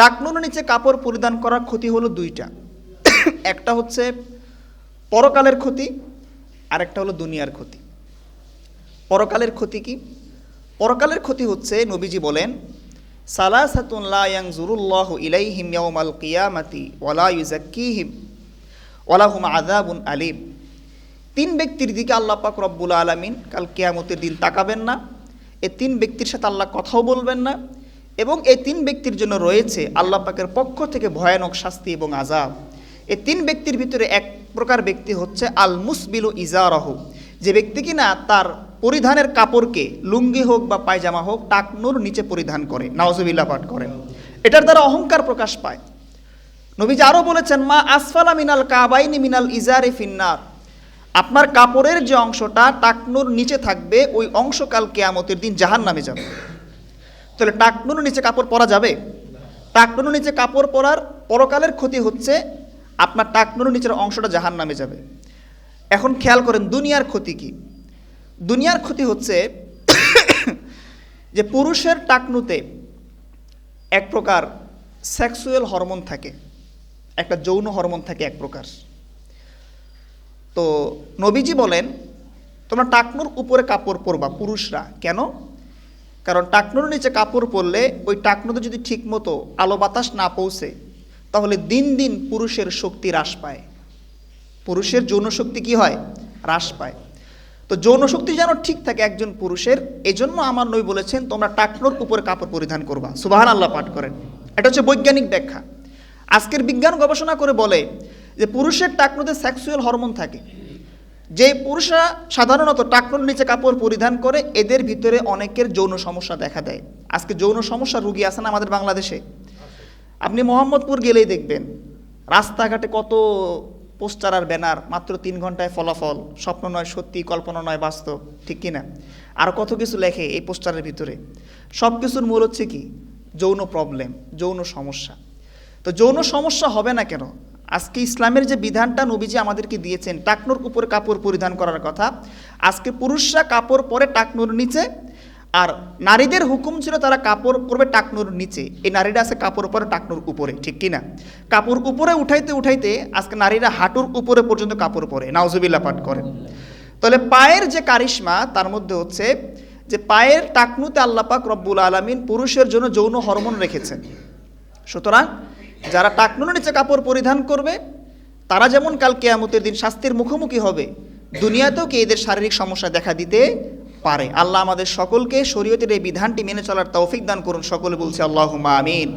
টাকনুর নিচে কাপড় পরিধান করার ক্ষতি হলো দুইটা। একটা হচ্ছে পরকালের ক্ষতি আর একটা হলো দুনিয়ার ক্ষতি। পরকালের ক্ষতি কি? পরকালের ক্ষতি হচ্ছে নবীজি বলেন, সালাসাতুন লা ইয়ানজুরুল্লাহু ইলাইহিম ইয়াউমাল কিয়ামাতি ওয়ালা ইউজাক্কিহিম ওয়ালা হুম আযাবুন আলিম। তিন ব্যক্তির দিকে আল্লাহ পাক রব্বুল আলামিন কাল কিয়ামতের দিন তাকাবেন না। এ তিন ব্যক্তির সাথে আল্লাহ কথাও বলবেন না। এবং এই তিন ব্যক্তির জন্য রয়েছে আল্লাহ পাকের পক্ষ থেকে ভয়ানক শাস্তি এবং আজাব এই তিন ব্যক্তির ভিতরে এক প্রকার ব্যক্তি হচ্ছে আল মুসবিলু ইজারহ। যে ব্যক্তি কিনা তার পরিধানের কাপড়কে লুঙ্গি হোক বা পায়জামা হোক টাকনুর নিচে পরিধান করে নাওজবিল্লা পাঠ করে। এটার দ্বারা অহংকার প্রকাশ পায়। নবীজি আরও বলেছেন, মা আসফালা মিনাল কাবাইনি মিনাল ইজারে ফিন্নার। আপনার কাপড়ের যে অংশটা টাকনুর নিচে থাকবে, ওই অংশ কাল কেয়ামতের দিন জাহান নামে যাবে। তাহলে টাকনুর নিচে কাপড় পরা যাবে। টাকনুর নিচে কাপড় পরার পরকালের ক্ষতি হচ্ছে আপনার টাকনুর নিচের অংশটা জাহান নামে যাবে। এখন খেয়াল করেন, দুনিয়ার ক্ষতি কি? দুনিয়ার ক্ষতি হচ্ছে যে পুরুষের টাকনুতে এক প্রকার সেক্সুয়াল হরমোন থাকে, একটা যৌন হরমোন থাকে এক প্রকার। তো নবীজি বলেন, তোমরা টাকনুর উপরে কাপড় পরবা পুরুষরা। কেন? কারণ টাকনুর নিচে কাপড় পরলে ওই টাকনুতে যদি ঠিকমতো আলো বাতাস না পৌঁছে, তাহলে দিন দিন পুরুষের শক্তি হ্রাস পায়। পুরুষের যৌন শক্তি কি হয়? হ্রাস পায়। তো যৌন শক্তি যেন ঠিক থাকে একজন পুরুষের, এজন্য আমার নই বলেছেন, তোমরা টাকনোর উপরে কাপড় পরিধান করবা। সুবাহান আল্লাহ পাঠ করেন। এটা হচ্ছে বৈজ্ঞানিক ব্যাখ্যা। আজকের বিজ্ঞান গবেষণা করে বলে যে পুরুষের টাকনুতে সেক্সুয়াল হরমোন থাকে। যে পুরুষরা সাধারণত টাকনুর নিচে কাপড় পরিধান করে, এদের ভিতরে অনেকের যৌন সমস্যা দেখা দেয়। আজকে যৌন সমস্যা রুগী আছে না আমাদের বাংলাদেশে? আপনি মোহাম্মদপুর গেলেই দেখবেন, রাস্তাঘাটে কত পোস্টার আর ব্যানার, মাত্র তিন ঘন্টায় ফলাফল, স্বপ্ন নয় সত্যি, কল্পনা নয় বাস্তব, ঠিক কিনা আর কত কিছু লেখে এই পোস্টারের ভিতরে। সব কিছুর মূল হচ্ছে কি? যৌন প্রবলেম যৌন সমস্যা। তো যৌন সমস্যা হবে না কেন? আজকে ইসলামের যে বিধানটা নবীজি আমাদেরকে দিয়েছেন, টাকনুর উপরে কাপড় পরিধান করার কথা। আজকে পুরুষরা কাপড় পরে টাকনুর নিচে, আর নারীদের হুকুম ছিল তারা কাপড় পরবে টাকনুর নিচে। এই নারীরা আছে কাপড় পরে, টাকনুর উপরে, ঠিক কি না কাপড় উপরে উঠাইতে উঠাইতে আজকে নারীরা হাঁটুর উপরে পর্যন্ত কাপড় পরে। নাউজুবিল্লা পাঠ করেন। তাহলে পায়ের যে কারিশমা, তার মধ্যে হচ্ছে যে পায়ের টাকনুতে আল্লাপাক রব্বুল আলমিন পুরুষের জন্য যৌন হরমোন রেখেছেন। সুতরাং যারা টাকনুর নিচে কাপড় পরিধান করবে, তারা যেমন কাল কেয়ামতের দিন শাস্তির মুখোমুখি হবে, দুনিয়াতেও কি এদের শারীরিক সমস্যা দেখা দিতে পারে? আল্লাহ আমাদের সকলকে শরীয়তের এই বিধানটি মেনে চলার তৌফিক দান করুন। সকলে বলছে আল্লাহ আমিন।